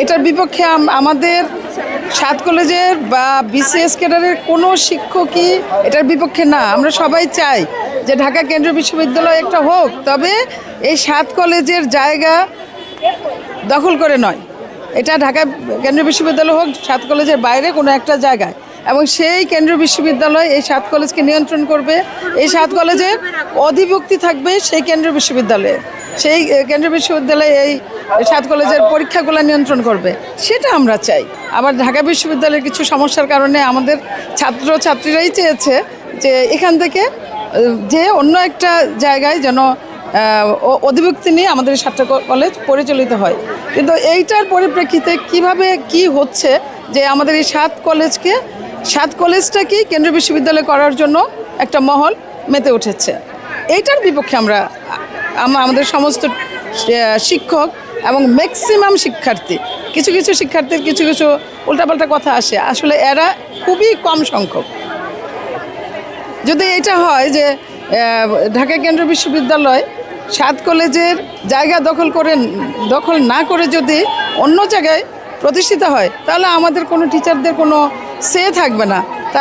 এটার বিপক্ষে আমাদের সাত কলেজের বা বিসিএস ক্যাডারের কোনো শিক্ষকই এটার বিপক্ষে না। আমরা সবাই চাই যে ঢাকা কেন্দ্রীয় বিশ্ববিদ্যালয় একটা হোক, তবে এই সাত কলেজের জায়গা দখল করে নয়। এটা ঢাকা কেন্দ্রীয় বিশ্ববিদ্যালয় হোক, সাত কলেজের বাইরে কোনো একটা জায়গায়। এবং সেই কেন্দ্রীয় বিশ্ববিদ্যালয় এই সাত কলেজকে নিয়ন্ত্রণ করবে। এই সাত কলেজের অধিভুক্তি থাকবে সেই কেন্দ্রীয় বিশ্ববিদ্যালয়ে। সেই কেন্দ্রীয় বিশ্ববিদ্যালয়ে এই সাত কলেজের পরীক্ষাগুলো নিয়ন্ত্রণ করবে। সেটা আমরা চাই। আবার ঢাকা বিশ্ববিদ্যালয়ের কিছু সমস্যার কারণে আমাদের ছাত্র ছাত্রীরাই চেয়েছে যে এখান থেকে যে অন্য একটা জায়গায় যেন অধিভুক্তি নিয়ে আমাদের সাতটা কলেজ পরিচালিত হয়। কিন্তু এইটার পরিপ্রেক্ষিতে কীভাবে কি হচ্ছে যে আমাদের এই সাত কলেজকে সাত কলেজটাকেই কেন্দ্রীয় বিশ্ববিদ্যালয় করার জন্য একটা মহল মেতে উঠেছে। এইটার বিপক্ষে আমরা আমাদের সমস্ত শিক্ষক এবং ম্যাক্সিমাম শিক্ষার্থী, কিছু কিছু শিক্ষার্থীর কিছু কিছু উল্টাপাল্টা কথা আসে। আসলে এরা খুবই কম সংখ্যক। যদি এটা হয় যে ঢাকা কেন্দ্রীয় বিশ্ববিদ্যালয় সাত কলেজের জায়গা দখল করে, দখল না করে যদি অন্য জায়গায় প্রতিষ্ঠিত হয়, তাহলে আমাদের কোনো টিচারদের কোনো সে থাকবে না।